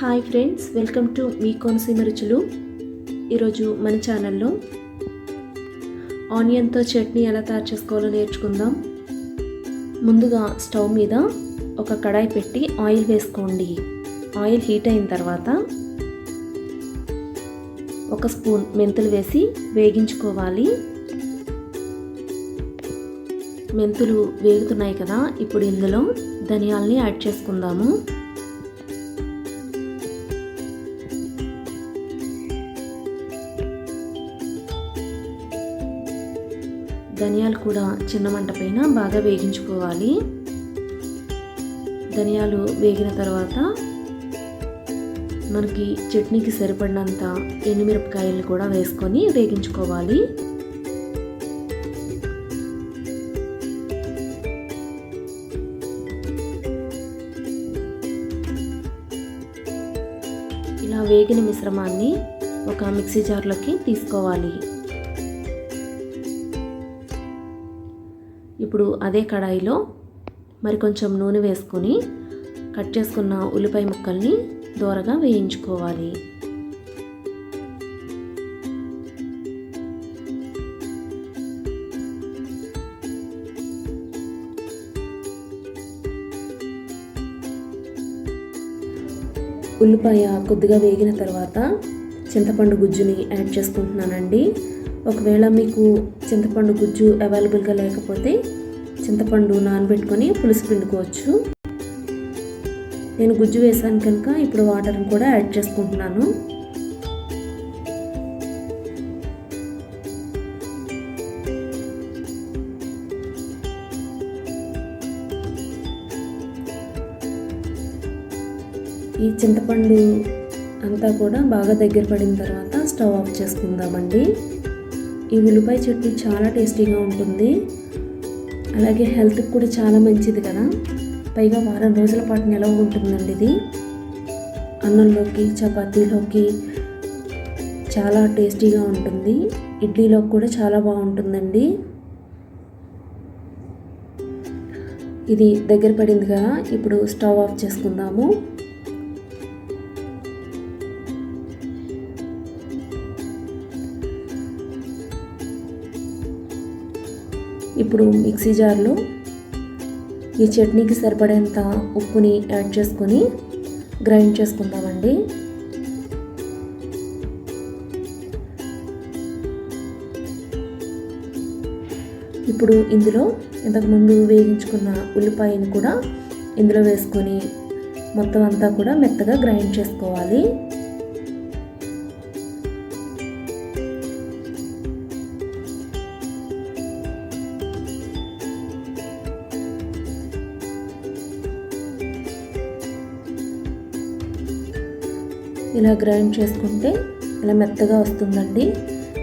Hi friends welcome to మీ కోనసీమ రుచులు. ఈరోజు మన ఛానల్లో ఆనియన్తో చట్నీ ఎలా తయారు చేసుకోవాలో నేర్చుకుందాం. ముందుగా స్టవ్ మీద ఒక కడాయి పెట్టి ఆయిల్ వేసుకోండి. ఆయిల్ హీట్ అయిన తర్వాత ఒక స్పూన్ మెంతులు వేసి వేగించుకోవాలి. మెంతులు వేగుతున్నాయి కదా ఇప్పుడు ఇందులో ధనియాల్ని యాడ్ చేసుకుందాము. ధనియాలు కూడా చిన్న మంట పైన బాగా వేగించుకోవాలి. ధనియాలు వేగిన తర్వాత మనకి చట్నీకి సరిపడినంత ఎండుమిరపకాయలు కూడా వేసుకొని వేగించుకోవాలి. ఇలా వేగిన మిశ్రమాన్ని ఒక మిక్సీ జార్లోకి తీసుకోవాలి. ఇప్పుడు అదే కడాయిలో మరి కొంచెం నూనె వేసుకొని కట్ చేసుకున్న ఉల్లిపాయ ముక్కల్ని దోరగా వేయించుకోవాలి. ఉల్లిపాయ కొద్దిగా వేగిన తర్వాత చింతపండు గుజ్జుని యాడ్ చేసుకుంటున్నానండి. ఒకవేళ మీకు చింతపండు గుజ్జు అవైలబుల్గా లేకపోతే చింతపండు నానబెట్టుకొని పులుసు పిండుకోవచ్చు. నేను గుజ్జు వేసాను కనుక ఇప్పుడు వాటర్ని కూడా యాడ్ చేసుకుంటున్నాను. ఈ చింతపండు అంతా కూడా బాగా దగ్గర పడిన తర్వాత స్టవ్ ఆఫ్ చేసుకుందామండి. ఈ ఉల్లిపాయ చట్నీ చాలా టేస్టీగా ఉంటుంది. అలాగే హెల్త్కి కూడా చాలా మంచిది కదా. పైగా వారం రోజుల పాటు నిలవ ఉంటుందండి ఇది. అన్నంలోకి చపాతీలోకి చాలా టేస్టీగా ఉంటుంది. ఇడ్లీలోకి కూడా చాలా బాగుంటుందండి. ఇది దగ్గర పడింది కదా. ఇప్పుడు స్టవ్ ఆఫ్ చేసుకుందాము. ఇప్పుడు మిక్సీ జార్లో ఈ చట్నీకి సరిపడేంత ఉప్పుని యాడ్ చేసుకొని గ్రైండ్ చేసుకుందామండి. ఇప్పుడు ఇందులో ఇంతకుముందు వేయించుకున్న ఉల్లిపాయని కూడా ఇందులో వేసుకొని మొత్తం అంతా కూడా మెత్తగా గ్రైండ్ చేసుకోవాలి. ఇలా గ్రైండ్ చేసుకుంటే ఇలా మెత్తగా వస్తుందండి.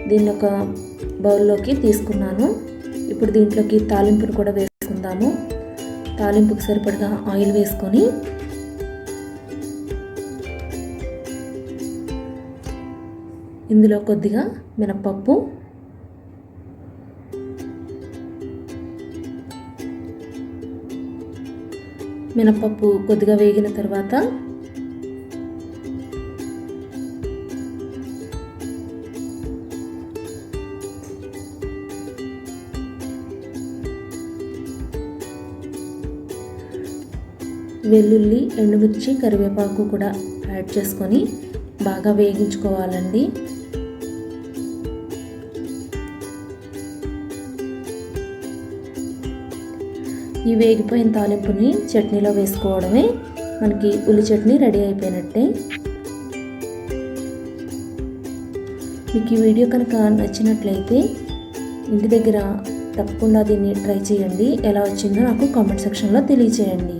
దీన్ని ఒక బౌల్లోకి తీసుకున్నాను. ఇప్పుడు దీంట్లోకి తాలింపును కూడా వేసుకుందాము. తాలింపుకి సరిపడగా ఆయిల్ వేసుకొని ఇందులో కొద్దిగా మినప్పప్పు మినప్పప్పు కొద్దిగా వేగిన తర్వాత వెల్లుల్లి ఎండుమిర్చి కరివేపాకు కూడా యాడ్ చేసుకొని బాగా వేగించుకోవాలండి. ఈ వేగిపోయిన తాలింపుని చట్నీలో వేసుకోవడమే మనకి ఉల్లి చట్నీ రెడీ అయిపోయినట్టే. మీకు ఈ వీడియో కనుక నచ్చినట్లయితే ఇంటి దగ్గర తప్పకుండా దీన్ని ట్రై చేయండి. ఎలా వచ్చిందో నాకు కామెంట్ సెక్షన్లో తెలియచేయండి.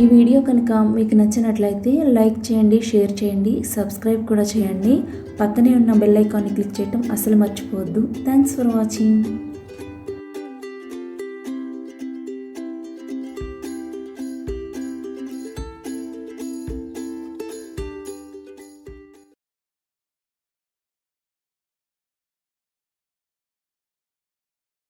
ఈ వీడియో కనుక మీకు నచ్చినట్లయితే లైక్ చేయండి షేర్ చేయండి సబ్స్క్రైబ్ కూడా చేయండి. పక్కనే ఉన్న బెల్ ఐకాన్ని క్లిక్ చేయటం అసలు మర్చిపోవద్దు. Thanks for watching.